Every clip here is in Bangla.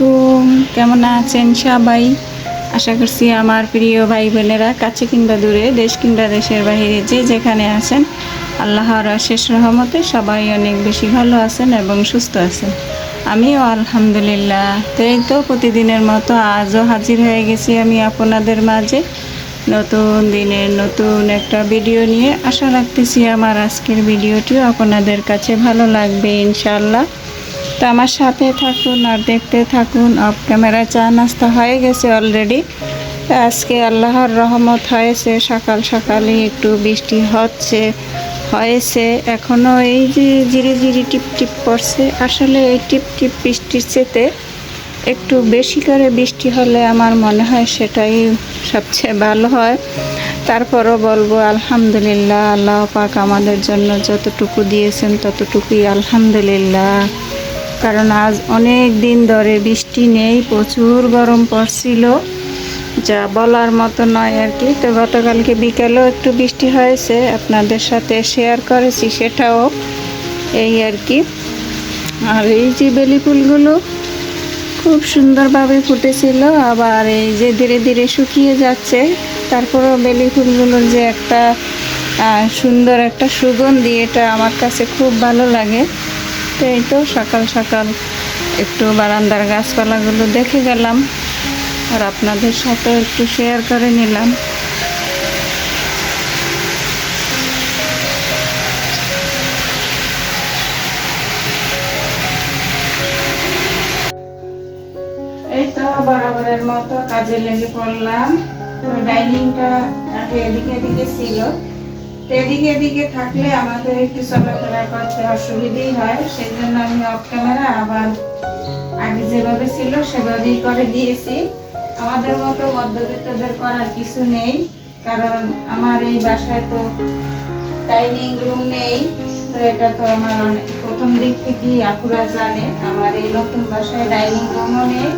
আলাইকুম। কেমন আছেন সবাই? আশা করছি আমার প্রিয় ভাই বোনেরা কাছে কিংবা দূরে, দেশ কিংবা দেশের বাইরে, যে যেখানে আছেন, আল্লাহর শেষ রহমতে সবাই অনেক বেশি ভালো আছেন এবং সুস্থ আছেন। আমিও আলহামদুলিল্লাহ। তো এই তো প্রতিদিনের মতো আজও হাজির হয়ে গেছি আমি আপনাদের মাঝে। নতুন দিনের নতুন একটা ভিডিও নিয়ে আশা রাখতেছি আমার আজকের ভিডিওটিও আপনাদের কাছে ভালো লাগবে ইনশাল্লাহ তো আমার সাথে থাকুন আর দেখতে থাকুন। অফ ক্যামেরা চা নাস্তা হয়ে গেছে অলরেডি আজকে আল্লাহর রহমত হয়েছে, সকাল সকালে একটু বৃষ্টি হচ্ছে, হয়েছে। এখনও এই যে জিরি জিরি টিপ টিপ পড়ছে আসলে এই টিপ টিপ বৃষ্টির চেতে একটু বেশি করে বৃষ্টি হলে আমার মনে হয় সেটাই সবচেয়ে ভালো হয়। তারপরও বলব, আলহামদুলিল্লাহ, আল্লাহ পাক আমাদের জন্য যতটুকু দিয়েছেন ততটুকুই আলহামদুলিল্লাহ। কারণ আজ অনেক দিন ধরে বৃষ্টি নেই, প্রচুর গরম পড়ছিল। যা বলার মতো নয় আর কি। তো গতকালকে বিকেলেও একটু বৃষ্টি হয়েছে, আপনাদের সাথে শেয়ার করেছি সেটাও। এই আর কি। আর এই যে বেলি ফুলগুলো খুব সুন্দরভাবে ফুটেছিল, আবার এই যে ধীরে ধীরে শুকিয়ে যাচ্ছে, তারপরেও বেলি ফুলগুলোর যে একটা সুন্দর একটা সুগন্ধি, এটা আমার কাছে খুব ভালো লাগে। তো এই তো সকাল সকাল একটু বারান্দার গাছপালাগুলো দেখে গেলাম আর আপনাদের সাথে একটু শেয়ার করে নিলাম। এই তো বরাবরের মতো কাজে লেগে পড়লাম। ডাইনিংটা আগে এদিকে এদিকে ছিল। এদিকে এদিকে থাকলে আমাদের একটু চলাফেরা করতে অসুবিধেই হয় সেই জন্য আমি অফ ক্যামেরা আবার আগে যেভাবে ছিল সেভাবেই করে দিয়েছি। আমাদের মতো মধ্যবিত্তদের করার কিছু নেই, কারণ আমার এই বাসায় তো ডাইনিং রুম নেই, তো এটা তো আমার অনেক প্রথম দিক থেকেই আপুরা জানে, আমার এই নতুন বাসায় ডাইনিং রুমও নেই,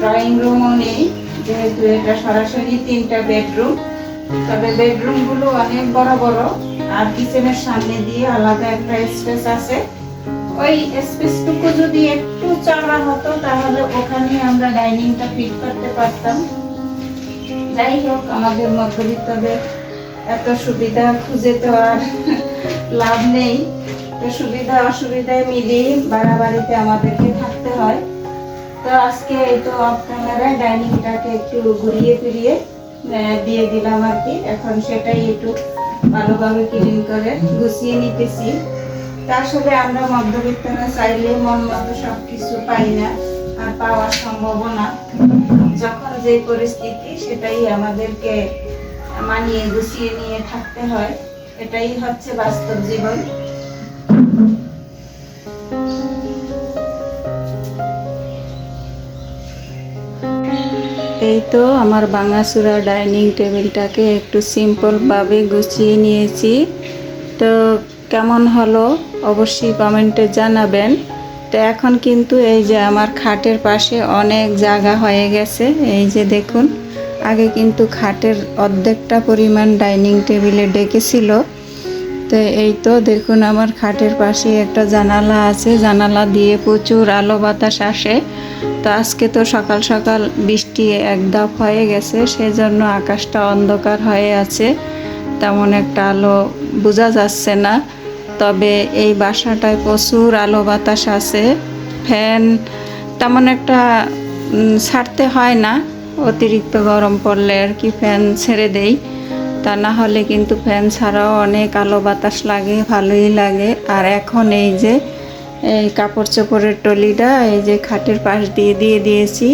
ড্রয়িং রুমও নেই, যেহেতু এটা সরাসরি তিনটা বেডরুম। তবে বেডরুমগুলো অনেক বড় বড় আর কিচেনের সামনে দিয়ে আলাদা একটা স্পেস আছে। ওই স্পেসটুকু যদি একটু চওড়া হতো, তাহলে ওখানে আমরা ডাইনিংটা ফিট করতে পারতাম। যাই হোক, আমাদের মধ্যবিত্তদের এত সুবিধা খুঁজে তো আর লাভ নেই। তো সুবিধা অসুবিধায় মিলিয়ে বাড়াবাড়িতে আমাদেরকে থাকতে হয়। তো আজকে এই তো ক্যামেরায় ডাইনিংটাকে একটু ঘুরিয়ে ফিরিয়ে দিয়ে দিলাম আর কি। এখন সেটাই একটু ভালোভাবে ক্লিন করে গুছিয়ে নিতেছি। তা আসলে আমরা মধ্যবিত্তরা চাইলে মন মতো সব কিছু পাই না আর পাওয়া সম্ভব না। যখন যে পরিস্থিতি, সেটাই আমাদেরকে মানিয়ে গুছিয়ে নিয়ে থাকতে হয়। এটাই হচ্ছে বাস্তব জীবন। এই তো আমার বাঙাসুরা ডাইনিং টেবিলটাকে একটু সিম্পলভাবে গুছিয়ে নিয়েছি। তো কেমন হলো অবশ্যই কমেন্টে জানাবেন। তো এখন কিন্তু এই যে আমার খাটের পাশে অনেক জায়গা হয়ে গেছে। এই যে দেখুন, আগে কিন্তু খাটের অর্ধেকটা পরিমাণ ডাইনিং টেবিলে ডেকেছিল। তো এই তো দেখুন আমার খাটের পাশে একটা জানালা আছে। জানালা দিয়ে প্রচুর আলো বাতাস আসে। তো আজকে তো সকাল সকাল বৃষ্টি এক ধাপ হয়ে গেছে, সেজন্য আকাশটা অন্ধকার হয়ে আছে। তেমন একটা আলো বোঝা যাচ্ছে না। তবে এই বাসাটায় প্রচুর আলো বাতাস আছে। ফ্যান তেমন একটা ছাড়তে হয় না। অতিরিক্ত গরম পড়লে আর কি ফ্যান ছেড়ে দেই। তা না হলে কিন্তু ফ্যান ছাড়াও অনেক আলো বাতাস লাগে, ভালোই লাগে। আর এখন এই যে, এই কাপড় চোপড়ের টলিটা এই যে খাটের পাশ দিয়ে দিয়ে দিয়েছি।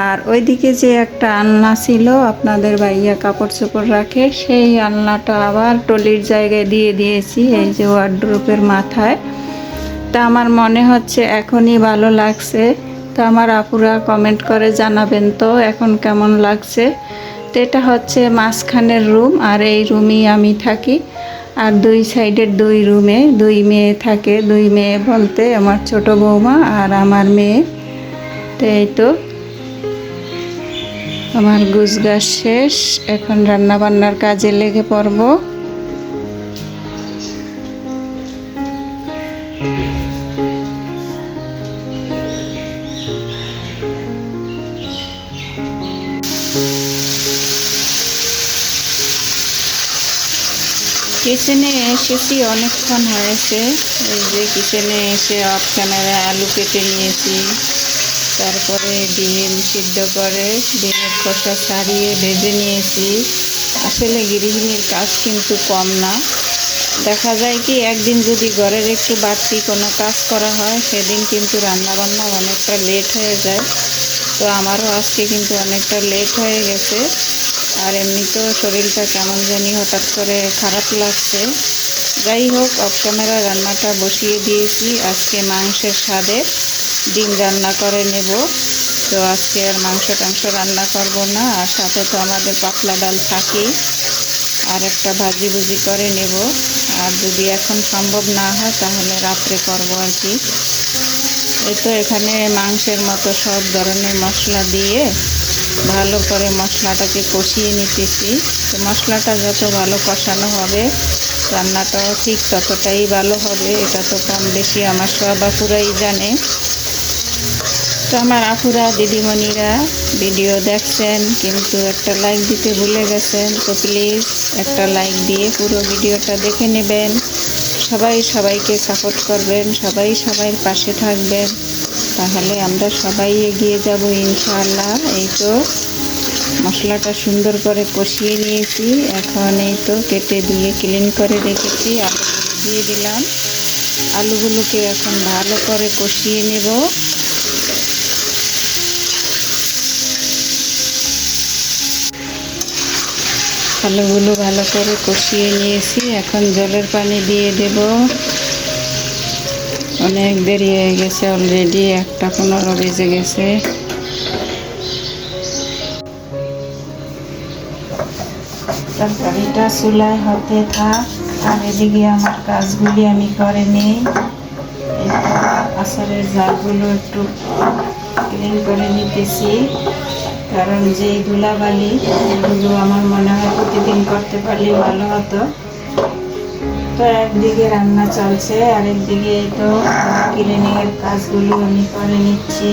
আর ওইদিকে যে একটা আলনা ছিল আপনাদের বাইয়া কাপড় চোপড় রাখে, সেই আলনাটা আবার টলির জায়গায় দিয়ে দিয়েছি, এই যে ওয়ার্ড্রোপের মাথায়। তা আমার মনে হচ্ছে এখনই ভালো লাগছে। তো আমার আপুরা কমেন্ট করে জানাবেন তো, এখন কেমন লাগছে? তো এটা হচ্ছে মাঝখানের রুম, আর এই রুমেই আমি থাকি। আর দুই সাইডের দুই রুমে, দুই মেয়ে থাকে, দুই মেয়ে বলতে আমার ছোট বৌমা আর আমার মেয়ে। তো এই তো। আমার গুজগা শেষ, এখন রান্নাবান্নার কাজে লেগে পড়ব। কিচেনে এসেছি, অনেকক্ষণ হয়েছে। এই যে কিচেনে এসে অফ ক্যামেরা আলু কেটে নিয়েছি। তারপরে ডিম সিদ্ধ করে, ডিমের খোসা ছাড়িয়ে ভেজে নিয়েছি। আসলে গৃহিণীর কাজ কিন্তু কম না। দেখা যায় কি, একদিন যদি ঘরের একটু বাড়তি কোনো কাজ করা হয়, সেদিন কিন্তু রান্নাবান্না অনেকটা লেট হয়ে যায়। তো আমারও আজকে কিন্তু অনেকটা লেট হয়ে গেছে। আর এমনিতেও শরীরটা কেমন জানি হঠাৎ করে খারাপ লাগছে। যাই হোক অফ ক্যামেরা রান্নাটা বসিয়ে দিয়েছি। আজকে মাংসের স্বাদে ডিম রান্না করে নেব। তো আজকে আর মাংস টাংস রান্না করব না, আর সাথে তো আমাদের পাতলা ডাল থাকেই। আর একটা ভাজি ভুজি করে নেব। আর যদি এখন সম্ভব না হয়, তাহলে রাত্রে করব আর কি। এই তো এখানে মাংসের মতো সব ধরনের মশলা দিয়ে ভালো করে মশলাটাকে কষিয়ে নিতেছি। তো মশলাটা যত ভালো কষানো হবে, রান্নাটাও ঠিক ততটাই ভালো হবে। এটা তো কম বেশি আমার সব আপুরাই জানে। তো আমার আপুরা, দিদিমণিরা ভিডিও দেখছেন, কিন্তু একটা লাইক দিতে ভুলে গেছেন, তো প্লিজ একটা লাইক দিয়ে পুরো ভিডিওটা দেখে নেবেন। সবাই সবাইকে সাপোর্ট করবেন, সবাই সবাইয়ের পাশে থাকবেন। তাহলে আমরা সবাই এগিয়ে যাব ইনশাআল্লাহ। এই তো মশলাটা সুন্দর করে কষিয়ে নিয়েছি। এখন এই তো কেটে দিয়ে ক্লিন করে রেখেছি। আলুগুলো দিয়ে দিলাম। আলুগুলোকে এখন ভালো করে কষিয়ে নেব। আলুগুলো ভালো করে কষিয়ে নিয়েছি। এখন জলের পানি দিয়ে দেব। অনেক দেরি হয়ে গেছে অলরেডি একটা পনেরো বেজে গেছে। তরকারিটা চুলায় হতে থাক, আর এদিকে আমার কাজগুলি আমি করে নিই। আচারের জারগুলো একটু ক্লিন করে নিতেছি, কারণ যেই ধুলাবালি, এগুলো আমার মনে হয় প্রতিদিন করতে পারলে ভালো হতো। তো একদিকে রান্না চলছে আর একদিকে তো ক্লিনিকের কাজগুলো আমি করে নিচ্ছি।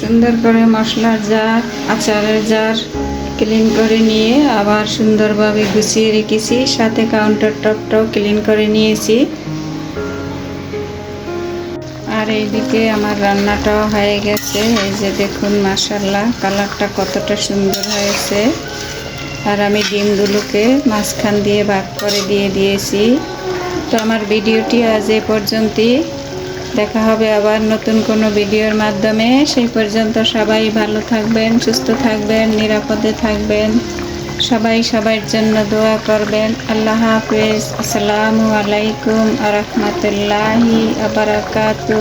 সুন্দর করে মশলার জার, আচারের জার ক্লিন করে নিয়ে আবার সুন্দরভাবে গুছিয়ে রেখেছি। সাথে কাউন্টার টপটাও ক্লিন করে নিয়েছি। আর এইদিকে আমার রান্নাটাও হয়ে গেছে। এই যে দেখুন মাসাল্লাহ কালারটা কতটা সুন্দর হয়েছে। আর আমি ডিমগুলোকে মাঝখান দিয়ে ভাগ করে দিয়ে দিয়েছি। তো আমার ভিডিওটি আজ এ পর্যন্তই। দেখা হবে আবার নতুন কোনো ভিডিওর মাধ্যমে। সেই পর্যন্ত সবাই ভালো থাকবেন, সুস্থ থাকবেন, নিরাপদে থাকবেন। সবাই সবার জন্য দোয়া করবেন। আল্লাহ হাফেজ। আসসালামু আলাইকুম আ রহমতুল্লাহি আবরাকাতু